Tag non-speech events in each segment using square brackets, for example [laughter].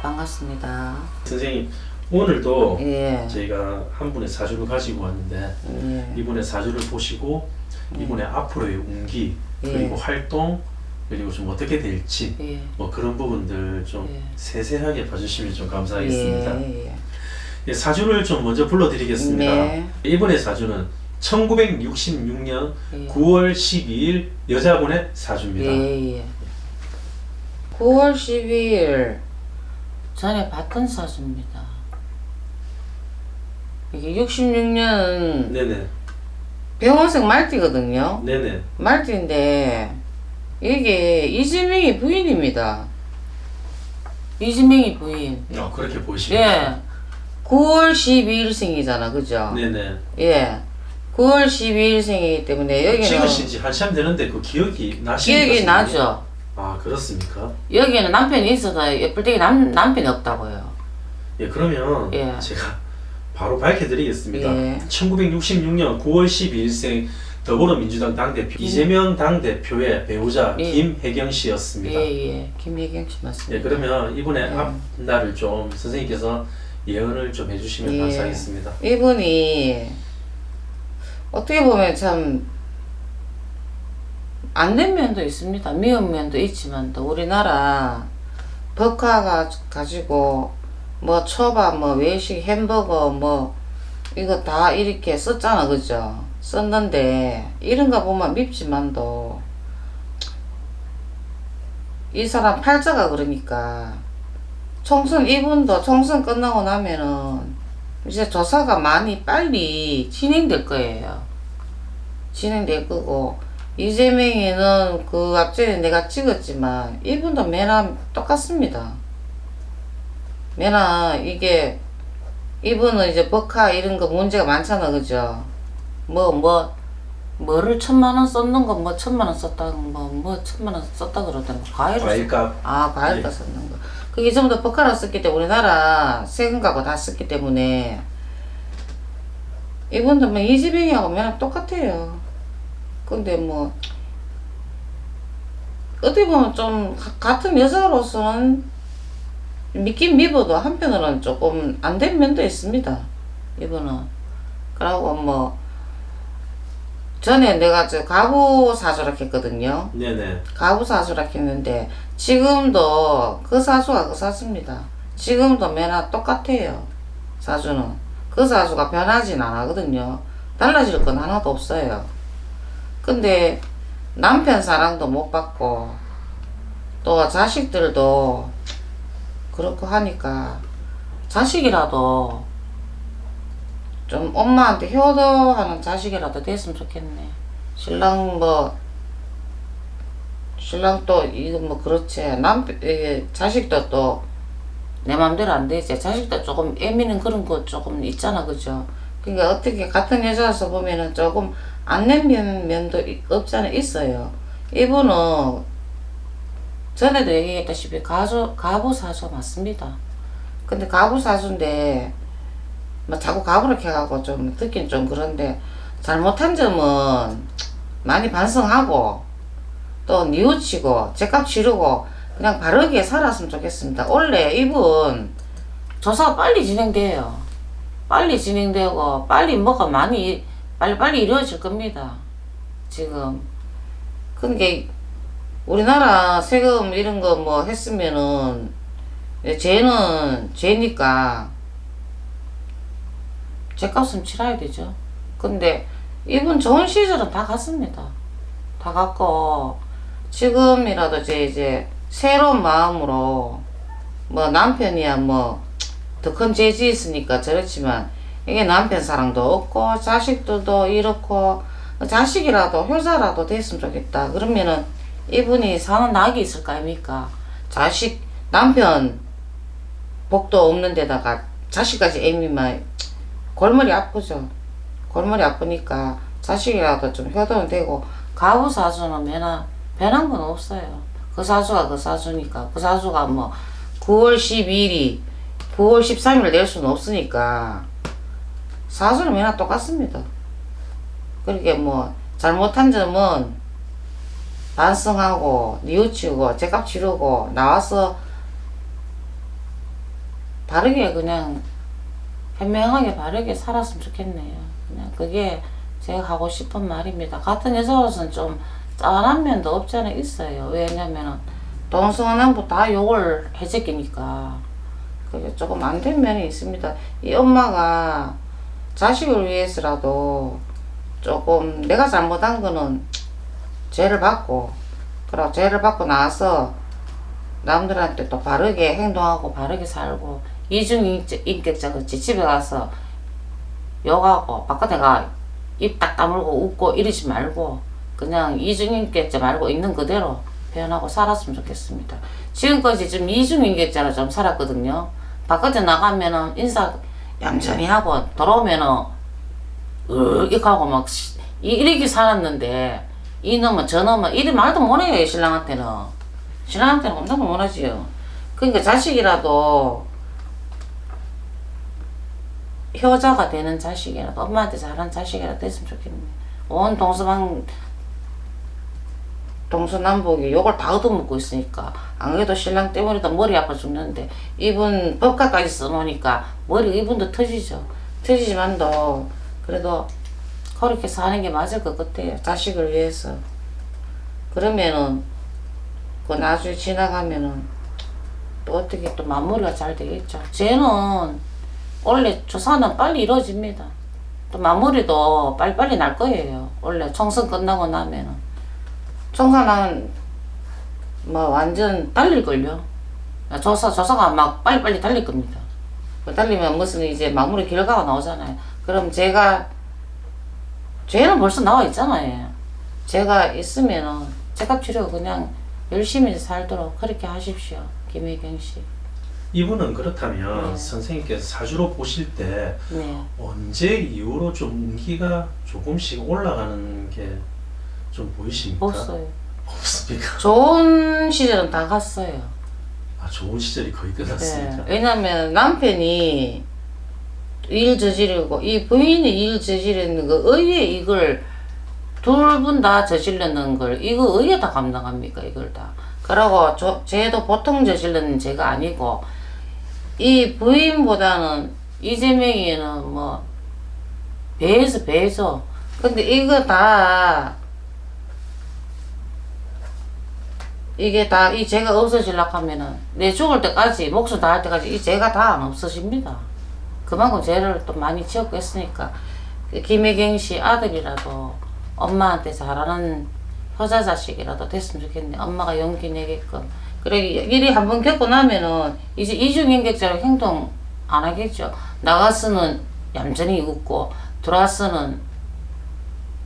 반갑습니다. 선생님 오늘도 예. 저희가 한 분의 사주를 가지고 왔는데 예. 이분의 사주를 보시고 이분의 앞으로의 운기 그리고 예. 활동 그리고 좀 어떻게 될지 예. 뭐 그런 부분들 좀 예. 세세하게 봐주시면 좀 감사하겠습니다. 예. 예. 예, 사주를 좀 먼저 불러드리겠습니다. 네. 이분의 사주는 1966년 예. 9월 12일 여자분의 사주입니다. 예. 예. 9월 12일 전에 봤던 사주입니다. 이게 66년 네네, 병원생 말띠거든요. 네네. 말띠인데 이게 이재명이 부인입니다. 이재명이 부인. 어, 그렇게 보시면 예. 9월 12일생이잖아, 그죠? 네네. 예. 9월 12일생이기 때문에 여기는 찍으신 지 한참 되는데 그 기억이 나십니까? 기억이? 나죠. 아 그렇습니까? 여기는 남편이 있어도 예쁠 때남 남편이 없다고요. 예 그러면 예. 제가 바로 밝혀드리겠습니다. 예. 1966년 9월 12일생 더불어민주당 당대표 이재명 당대표의 배우자 예. 김혜경 씨였습니다. 예. 예, 예. 김혜경 씨 맞습니다. 그러면 이번에 예. 앞날을 좀 선생님께서 예언을 좀 해주시면 예. 감사하겠습니다. 이분이 어떻게 보면 참 안 된 면도 있습니다. 미운 면도 있지만 또 우리나라 법화가 가지고 뭐 초밥 뭐 외식 햄버거 뭐 이거 다 이렇게 썼잖아 그죠? 썼는데 이런 거 보면 밉지만도 이 사람 팔자가 그러니까 총선 이분도 총선 끝나고 나면은 이제 조사가 많이 빨리 진행될 거예요. 진행될 거고 이재명이는 그 앞전에 내가 찍었지만 이분도 매나 똑같습니다. 매나 이게 이분은 이제 버카 이런 거 문제가 많잖아 그죠? 뭐뭐 뭐를 천만 원 썼는 거 뭐 천만 원 썼다 뭐뭐 천만 원 썼다 그러더니 과일을 썼- 과일값 아, 과일가 예. 썼는 거. 그게 전부 다 버카라 썼기 때문에 우리나라 세금 가고 다 썼기 때문에 이분도 뭐 이재명이하고 맨날 똑같아요. 근데 뭐 어떻게 보면 좀 가- 같은 여자로서는 믿긴 믿어도 한편으로는 조금 안 된 면도 있습니다. 이분은. 그러고 뭐 전에 내가 저 가구 사주라 했거든요. 네네 가구 사수라 했는데 지금도 그 사수가 그 사수입니다. 지금도 매나 똑같아요. 사주는. 그 사수가 변하진 않거든요. 달라질 건 하나도 없어요. 근데 남편 사랑도 못 받고 또 자식들도 그렇고 하니까 자식이라도 좀 엄마한테 효도하는 자식이라도 됐으면 좋겠네. 신랑 뭐 신랑 또 이거 뭐 그렇지. 남편 이게 자식도 또내 맘대로 안 되지 자식도 조금 애미는 그런 거 조금 있잖아 그죠? 그러니까 어떻게 같은 여자로서 보면은 조금 안 낸 면, 면도 이- 없잖아 있어요 이분은 전에도 얘기했다시피 가수 가부 사수 맞습니다 근데 가부 사수인데 뭐 자꾸 가부를 해가고 좀 듣긴 좀 그런데 잘못한 점은 많이 반성하고 또 뉘우치고 제값 치르고 그냥 바르게 살았으면 좋겠습니다. 원래 이분 조사가 빨리 진행돼요. 빨리 진행되고 빨리 뭐가 많이 빨리 빨리 이루어질 겁니다. 지금 그게 우리나라 세금 이런 거 뭐 했으면은 죄는 죄니까 죄값은 치러야 되죠. 근데 이분 좋은 시절은 다 갔습니다. 다 갔고 지금이라도 이제 이제 새로운 마음으로 뭐 남편이야 뭐 더큰 죄지 있으니까 저렇지만 이게 남편 사랑도 없고 자식들도 이렇고 자식이라도 효자라도 됐으면 좋겠다. 그러면은 이분이 사는 낙이 있을 거 아닙니까? 자식 남편 복도 없는 데다가 자식까지 애미만 골머리 아프죠. 골머리 아프니까 자식이라도 좀 효도는 되고 가부 사주는 매나 변한 건 없어요. 그 사주가 그 사주니까. 그 사주가 뭐 9월 12일이 9월 13일 낼 수는 없으니까 사주는 매나 똑같습니다. 그렇게 뭐 잘못한 점은 반성하고 뉘우치고 제값 치르고 나와서 바르게 그냥 현명하게 바르게 살았으면 좋겠네요. 그냥 그게 제가 하고 싶은 말입니다. 같은 여자로서는 좀 짠한 면도 없지 않아 있어요. 왜냐면은 동성남부 다 욕을 해제끼니까 그게 조금 안 된 면이 있습니다. 이 엄마가 자식을 위해서라도 조금 내가 잘못한 거는 죄를 받고 그리고 죄를 받고 나서 남들한테 또 바르게 행동하고 바르게 살고 이중인격자 그치 집에 가서 욕하고 바깥에 가 입 딱 다물고 웃고 이러지 말고 그냥 이중인격자 말고 있는 그대로 표현하고 살았으면 좋겠습니다. 지금까지 좀 이중인격자로 좀 살았거든요. 바깥에 나가면은 인사 얌전히 하고 돌아오면은 으익 하고 막 이렇게 살았는데 이놈은 저놈은 이리 말도 못해요 이 신랑한테는. 신랑한테는 엄청 못하지요. 그러니까 자식이라도 효자가 되는 자식이라도 엄마한테 잘하는 자식이라도 됐으면 좋겠네. 온 동서방 동서남북이 욕을 다 얻어먹고 있으니까 안 그래도 신랑 때문에도 머리 아파 죽는데 이분 법카까지 써놓으니까 머리 이분도 터지죠. 터지지만도 그래도 그렇게 사는 게 맞을 것 같아요 자식을 위해서. 그러면은 그 나중에 지나가면은 또 어떻게 또 마무리가 잘 되겠죠. 쟤는 원래 조사는 빨리 이루어집니다. 또 마무리도 빨리빨리 날 거예요. 원래 총선 끝나고 나면은 총선은 뭐 완전 달릴걸요. 조사, 조사가 막 빨리빨리 달릴 겁니다. 그 달리면 무슨 이제 마무리 결과가 나오잖아요. 그럼 제가, 죄는 벌써 나와 있잖아요. 제가 있으면은, 제값 치료 그냥 열심히 살도록 그렇게 하십시오. 김혜경 씨. 이분은 그렇다면 네. 선생님께서 사주로 보실 때 네. 언제 이후로 좀 운기가 조금씩 올라가는 게 좀 보이십니까? 없어요. 없습니까? [laughs] 좋은 시절은 다 갔어요. 아 좋은 시절이 거의 끝났습니다. 네. 왜냐면 남편이 일 저지르고 이 부인이 일 저지르는 거 의에 이걸 둘 분 다 저질르는 걸 이거 의에 다 감당합니까 이걸 다 그러고 저 쟤도 보통 저질르는 죄가 아니고 이 부인보다는 이재명이는 뭐 배에서 배에서 근데 이거 다 이게 다 이 죄가 없어지려고 하면은 내 죽을 때까지 목숨 다할 때까지 이 죄가 다 안 없어집니다. 그만큼 죄를 또 많이 지었고 했으니까 그 김혜경 씨 아들이라도 엄마한테 잘하는 효자 자식이라도 됐으면 좋겠네. 엄마가 용기 내게끔. 그래 일이 한 번 겪고 나면은 이제 이중인격자로 행동 안 하겠죠. 나가서는 얌전히 웃고 들어와서는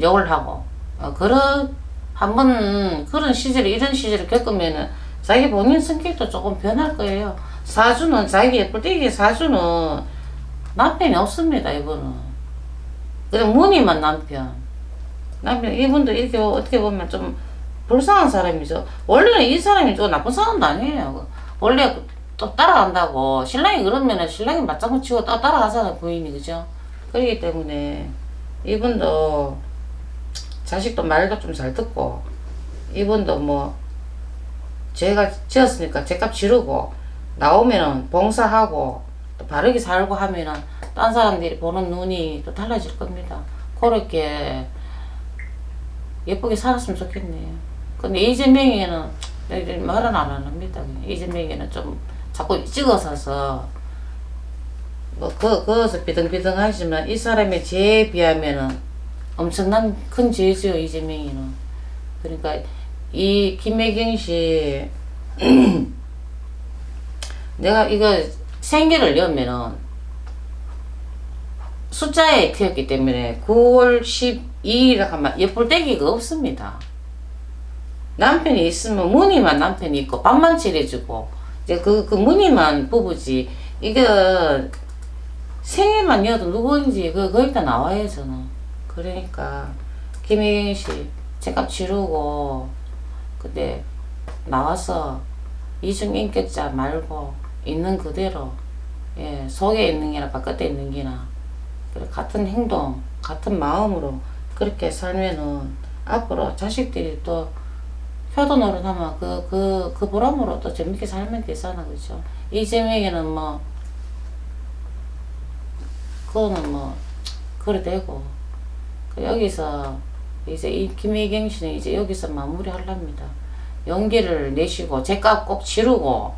욕을 하고 어, 그런 한번 그런 시절 이런 시절을 겪으면은 자기 본인 성격도 조금 변할 거예요. 사주는 자기 예쁠 때 이게 사주는 남편이 없습니다 이분은. 그냥 무늬만 남편. 남편 이분도 이렇게 어떻게 보면 좀 불쌍한 사람이죠. 원래는 이 사람이 좀 나쁜 사람도 아니에요. 원래 또 따라간다고 신랑이 그러면은 신랑이 맞장구 치고 또 따라가잖아요 부인이 그죠? 그렇기 때문에 이분도 자식도 말도 좀 잘 듣고 이분도 뭐 제가 지었으니까 제값 지르고 나오면은 봉사하고 또 바르게 살고 하면은 딴 사람들이 보는 눈이 또 달라질 겁니다. 그렇게 예쁘게 살았으면 좋겠네요. 근데 이재명이는 이런 말은 안 합니다. 이재명이는 좀 자꾸 찍어서서 뭐 그, 그것을 비등비등하지만 이 사람의 죄에 비하면은 엄청난 큰 죄죠 이재명이는. 그러니까 이 김혜경 씨 [clears throat] 내가 이거 생계를 내면은 숫자에 튀었기 때문에 9월 12일에 하면 예쁠때기가 없습니다. 남편이 있으면 무늬만 남편이 있고 밥만 칠해주고 이제 그, 그 무늬만 부부지 이거 생일만 이어도 누구인지 그 거의 다 나와요 저는 그러니까 김혜경 씨 제값 치르고 근데 나와서 이중인격자 말고 있는 그대로 예 속에 있는 게나 바깥에 있는 게나 같은 행동 같은 마음으로 그렇게 살면은 앞으로 자식들이 또 효도 노릇하면 그, 그, 그 보람으로 또 재밌게 살면 되잖아, 그죠? 이재명에는 뭐, 그거는 뭐 그래 되고 그 여기서 이제 이 김혜경 씨는 이제 여기서 마무리 하랍니다. 용기를 내시고 제값 꼭 치르고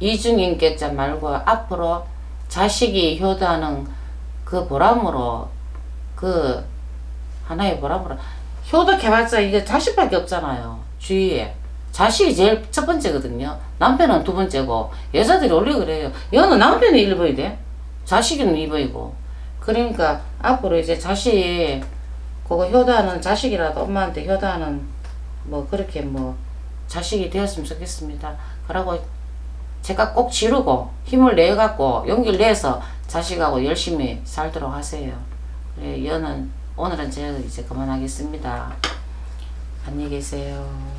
이중인격자 말고 앞으로 자식이 효도하는 그 보람으로 그 하나의 보람으로 효도해봤자 이게 자식밖에 없잖아요. 주위에 자식이 제일 첫 번째거든요. 남편은 두 번째고 여자들이 원래 그래요. 여는 남편이 일보이 돼. 자식은 이보이고. 그러니까 앞으로 이제 자식 그거 효도하는 자식이라도 엄마한테 효도하는 뭐 그렇게 뭐 자식이 되었으면 좋겠습니다 그러고 제가 꼭 지르고 힘을 내 갖고 용기를 내서 자식하고 열심히 살도록 하세요. 그래 여는 오늘은 제가 이제 그만하겠습니다. 안녕히 계세요.